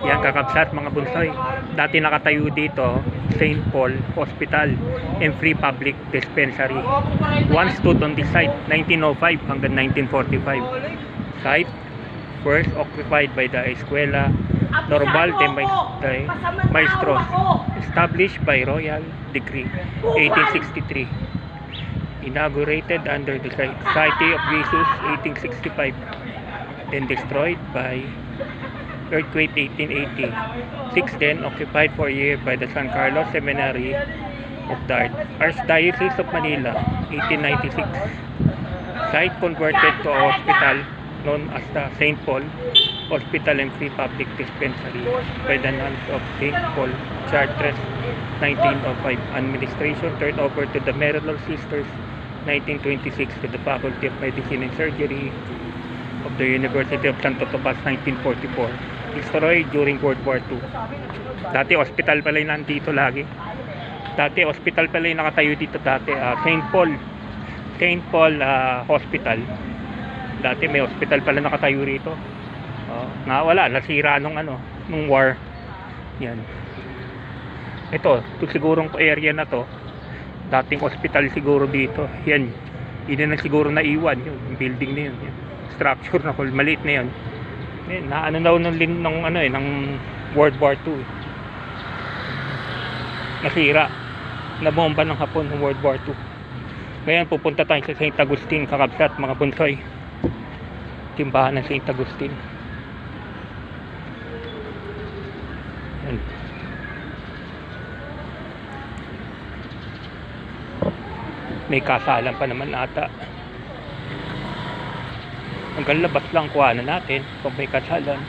Yan kakabsat mga bunsoy. Dati nakatayo dito St. Paul Hospital and Free Public Dispensary. Once stood on this site 1905 hanggang 1945. Site first occupied by the Escuela Normal de Ma- de Maestros established by Royal Decree 1863. Inaugurated under the Society of Jesus 1865 then destroyed by earthquake 1880. Six then occupied for a year by the San Carlos Seminary of the Archdiocese of Manila 1896. Site converted to a hospital known as the St. Paul Hospital and Free Public Dispensary by the nuns of St. Paul Chartres 1905. Administration turned over to the Merillon Sisters 1926 to the Faculty of Medicine and Surgery of the University of Santo Tomas 1944. Destroyed during World War II. Dati hospital pala yung nandito lagi. Dati hospital pala yung nakatayo dito dati. ah, St. Paul. St. Paul ah, Hospital. Dati may hospital pala nakatayo rito. Oh, nawala, nasira nung ano, nung war. Yan. Ito, ito sigurong area na to. Dating hospital siguro dito. Yan. Yun na siguro naiwan yun. Yung building na yun. Yan. Structure na maliit na yun. Eh, na ano daw ng, lin- ng ano eh, ng World War II. eh. Nasira. Nabomba ng Hapon ng World War II. Ngayon pupunta tayo sa St. Agustin, Kakabsat, mga bunsoy. Timbahan ng St. Agustin. Yan. May kasalan pa naman ata. Hanggang labas lang kuha na natin kung may kasalan.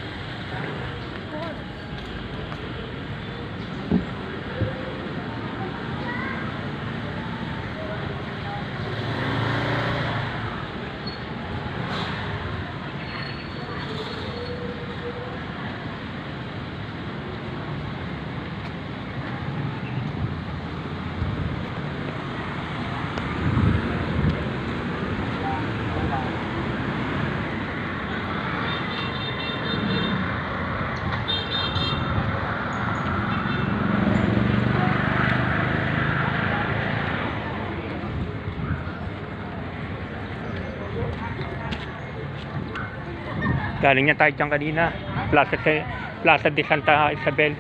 Galing niya tayo dyan kanina. Plaza, Plaza de Santa Isabel.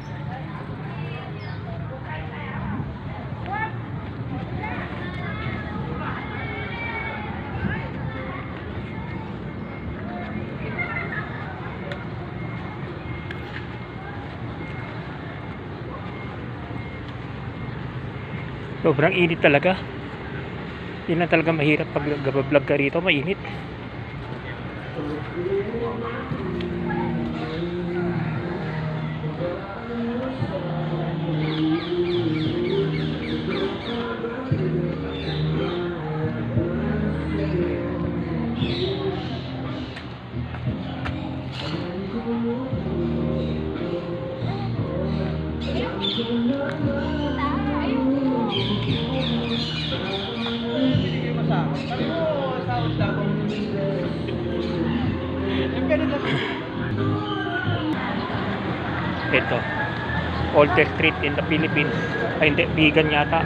Sobrang init talaga. Yun talaga mahirap pag vlog ka rito, mainit. Thank you. Ito. Oldest street in the Philippines. Ay hindi, vegan yata.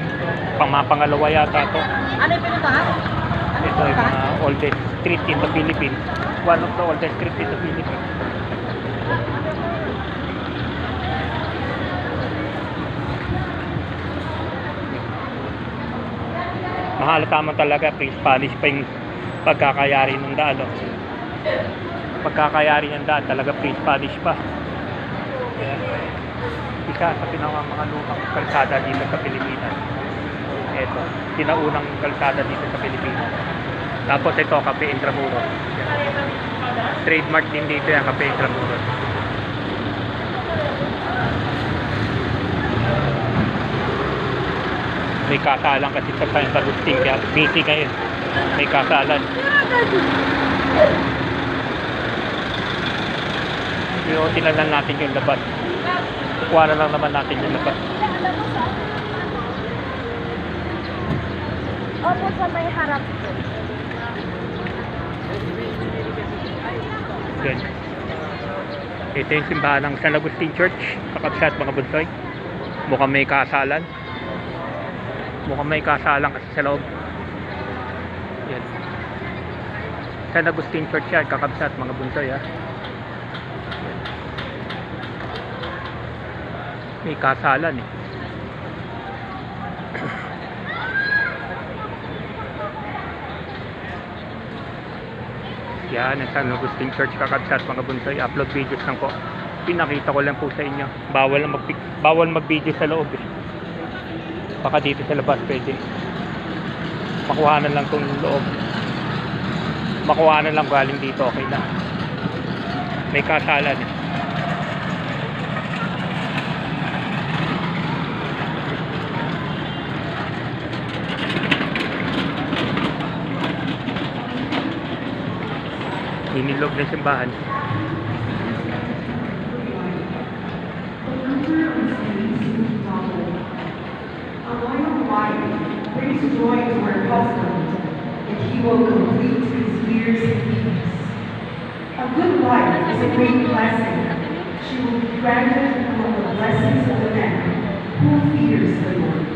Pangmapangalawa yata to. Ano yung pinuntahan? Ano Ito yung mga oldest street in the Philippines. One of the oldest street in the Philippines. Mahalata mo talaga, pre-Spanish pa yung pagkakayari ng daan. No? Pagkakayari ng daan, talaga pre-Spanish pa. Isa sa pinaka mga lumang kalsada dito sa Pilipinas. Ito, sinaunang kalsada dito sa Pilipinas. Tapos ito, Cafe Intramuros. Trademark din dito yung Cafe Intramuros. May kasalan kasi sa San Agustin kaya busy ngayon. May kasalan. Pero tinanan natin yung labas. Kuha na lang naman natin yung labas. Opo, sa may harap. Good. Ito yung simbahan ng San Agustin Church, kakabsat mga bunsoy. Mukhang may kasalan. Mukhang may kasalan kasi sa loob. Yan. San Agustin Church yan, kakabsat mga bunsoy ha. May kasalan eh. Yan, ang San Agustin Church kakabsat mga bunsoy. Upload videos lang po. Pinakita ko lang po sa inyo. Bawal mag bawal mag-video sa loob eh. Baka dito sa labas pwede. Makuhanan lang tong loob. Makuhanan lang galing dito, okay na. May kasalan eh. ilog ng simbahan. to her husband, and he will complete his years in peace. A good wife is a great blessing. She will be granted among the blessings of the man who fears the Lord.